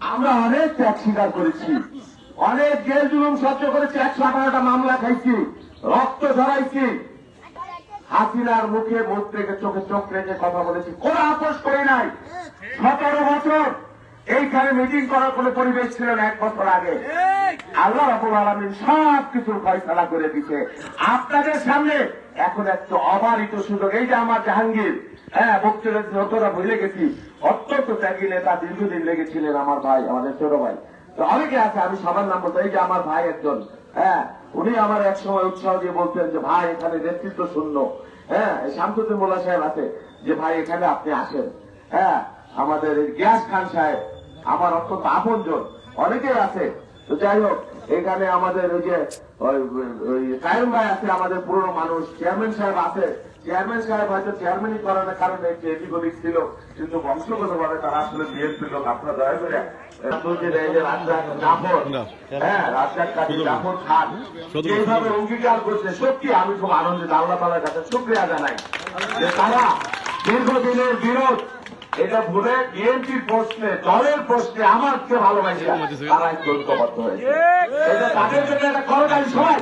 আমরা অনেক ত্যাগ স্বীকার করেছি। অনেক জেল জুলুম সহ্য করেছি, একশো আঠারোটা মামলা খাইছি, রক্ত ঝরাইছি। হাসিনার মুখে মুখ থেকে চোখে চোখ রেখে কথা বলেছি, কোন আপোষ করি নাই। সতেরো বছর এইখানে মিটিং করার কোন পরিবেশ ছিল না, এক বছর আগে। আল্লাহ রাবুল আলমিন সব কিছুর ফয়সলা করে দিচ্ছে আপনাদের সামনে এখন একটু অবারিত সুযোগ, এই যে আমার জাহাঙ্গীর হ্যাঁ বক্তৃতা যতটা ভুলে গেছি, অত্যন্ত ত্যাগী নেতা, দীর্ঘদিন লেগেছিলেন আমার ভাই, আমাদের ছোট ভাই। তো অনেকে আছে, আমি সবার নাম বলতে, এই যে আমার ভাই একজন হ্যাঁ উনি আমার এক সময় উৎসাহ দিয়ে বলতেন যে, ভাই, এখানে নেতৃত্ব শূন্য। হ্যাঁ শামসুদ্দিন মোল্লা সাহেব আছে, যে, ভাই, এখানে আপনি আসেন। হ্যাঁ আমাদের গিয়াস খান সাহেব, আমার অত্যন্ত আপনজন। অনেকে আছে তো যাই হোক এখানে আমাদের ওই যে কায়ুম ভাই আছে আমাদের পুরনো মানুষ। চেয়ারম্যান সাহেব আছে। চেয়ারম্যান সাহেব হয়তো চেয়ারম্যানই করার কারণে একটু এদিক ছিল কিন্তু বংশগত ভাবে তারা আসলে বিএনপি লোক আপনারা দয়া করে হ্যাঁ অঙ্গীকার করছে সত্যি আমি খুব আনন্দিত আল্লাহ তালার কাছে শুক্রিয়া জানাই। যে তারা দীর্ঘদিনের বিরোধ এটা ভুলে বিএনপির প্রশ্নে দলের প্রশ্নে আমার কে ভালোবাসে তারা ঐক্যবদ্ধ হয়েছে। এটা তাদের জন্য একটা করতালি সবাই।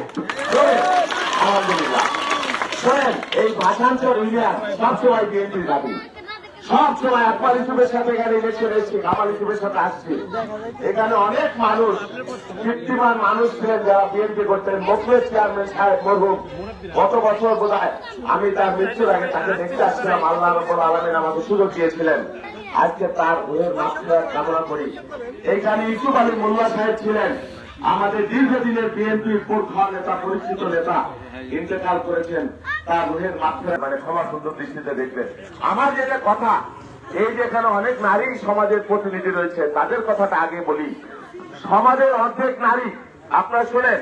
আলহামদুলিল্লাহ। শোনেন এই ভাষান্তর ইউনিয়ন সবসময় বিএনপির দাবি। সব সময় আকবর ইসুফের সাথে এখানে ইলেকশন এসেছি, কামাল ইসুফের সাথে আসছি। এখানে অনেক মানুষ, কীর্তিমান মানুষ ছিলেন যারা বিএনপি করতেন। মোখলের চেয়ারম্যান সাহেব মরহুম। গত বছর বোধ আমি তার মৃত্যুর আগে তাকে দেখতে আসছিলাম। আল্লাহ রব্বুল আলমিন আমাকে সুযোগ দিয়েছিলেন। আজকে তার ওয়ের মাত্রা কামনা করি। এইখানে ইসুফ আলী মোল্লা সাহেব ছিলেন আমাদের দীর্ঘদিনের বিএনপির পূর্ব নেতা, পরিচিত নেতা, ইন্তেকাল করেছেন। তার রুহের মাত্রা। মানে ক্ষমা সুন্দর দৃষ্টিতে দেখবেন। আমার যেটা কথা, এই যে এখানে অনেক নারী সমাজের প্রতিনিধি রয়েছে, তাদের কথাটা আগে বলি। সমাজের অর্ধেক নারী, আপনারা শোনেন,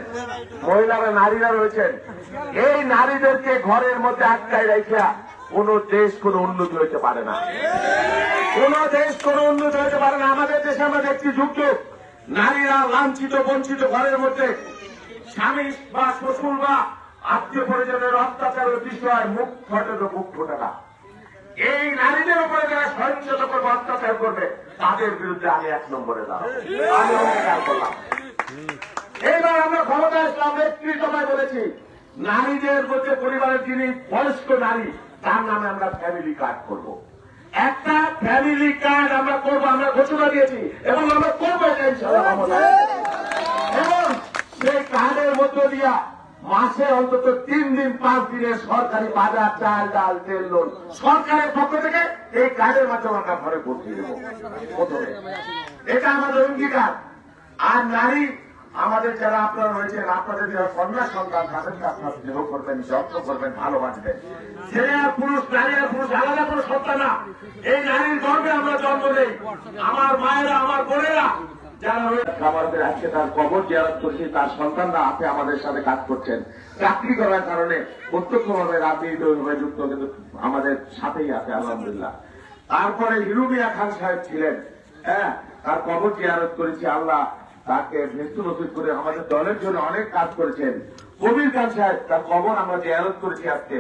মহিলারা, নারীরা রয়েছেন। এই নারীদেরকে ঘরের মধ্যে আটকায় রাখিয়া কোন দেশ, কোন উন্নতি হইতে পারে না। কোন দেশ, কোন উন্নতি হইতে পারে না। আমাদের দেশে আমরা দেখছি যুগ নারীরা লাঞ্ছিত, বঞ্চিত ঘরের মধ্যে। স্বামী বা শ্বশুর বা আত্মীয় পরিজনের অত্যাচারের বিষয় মুখ ফটে তো মুখ ফোটে না। এই নারীদের উপরে যারা সহিংসতা করবে অত্যাচার করবে, তাদের বিরুদ্ধে আমি এক নম্বরে আমি এইবার আমরা ক্ষমতা ইসলাম নেতৃত্বময় বলেছি, নারীদের মধ্যে পরিবারের যিনি বয়স্ক নারী, তার নামে আমরা ফ্যামিলি কার্ড করব। একটা ফ্যামিলি কার্ড আমরা করব, আমরা ঘোষণা দিয়েছি, এবং আমরা করব এবং সেই কার্ডের মধ্য দিয়া মাসে অন্তত তিন দিন, পাঁচ দিনের সরকারি বাজার চাল ডাল, তেল, লোন। সরকারের পক্ষ থেকে এই কার্ডের মাধ্যমে আমরা ঘরে পৌঁছে দেবো। প্রথমে। এটা আমাদের অঙ্গীকার। আর নারী, আমাদের যারা আপনারা রয়েছেন, আপনাদের যারা কন্যা সন্তান তাদেরকে আপনারা স্নেহ করবেন, যত্ন করবেন, ভালোবাসবেন। ছেলে আর পুরুষ, নারী আর পুরুষ, আলাদা কোনো সত্তা না। এই নারীর গর্বে আমরা জন্ম নেই। আমার মায়েরা, আমার বোনেরা আমাদের আজকে তার কবর করছি, তার সন্তানরা আপে আমাদের সাথে কাজ করছেন। চাকরি করার কারণে যুক্ত, কিন্তু আমাদের সাথেই আছে, আলহামদুলিল্লাহ। তারপরে হিরুমিয়া খান সাহেব ছিলেন হ্যাঁ তার কবর জিয়ারত করেছি, আল্লাহ তাকে মৃত্যু নথিত করে আমাদের দলের জন্য অনেক কাজ করেছেন। কবির খান সাহেব, তার কবর আমরা জিয়ারত করেছি আজকে,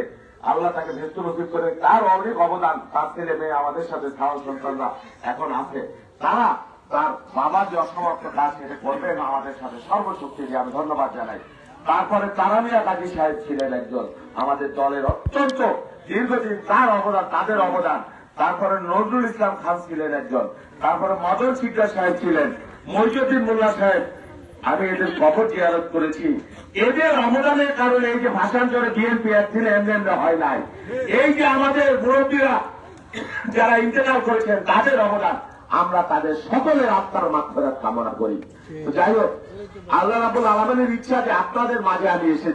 আল্লাহ তাকে মৃত্যু নথিত করে, তার অনেক অবদান, তার ছেলে মেয়ে আমাদের সাথে সাহস সন্তানরা এখন আছে। তারা তার বাবার যে অসমাপ্ত কাজ সেটা করবেন, আমাদের সাথে সর্বশক্তি দিয়ে আমি ধন্যবাদ জানাই। তারপরে তারামিয়া কাজী সাহেব ছিলেন একজন আমাদের দলের অত্যন্ত দীর্ঘদিন তার অবদান, তাদের অবদান। তারপরে নজরুল ইসলাম খান ছিলেন একজন। তারপরে মদন সিকদার সাহেব ছিলেন, মহিউদ্দিন মোল্লা সাহেব। আমি এদের কবর জিয়ারত করেছি। এদের অবদানের কারণে এই যে ভাষান্তরে বিএনপি একদিন এমনি হয় নাই। এই যে আমাদের মুরব্বীরা যারা ইন্তেকাল করেছেন, তাদের অবদান। আমরা তাদের সকলের আত্মার মাত্রা কামনা করি। যাই হোক, আল্লাহ রাবুল আলমের ইচ্ছা যে আপনাদের মাঝে আমি এসেছি।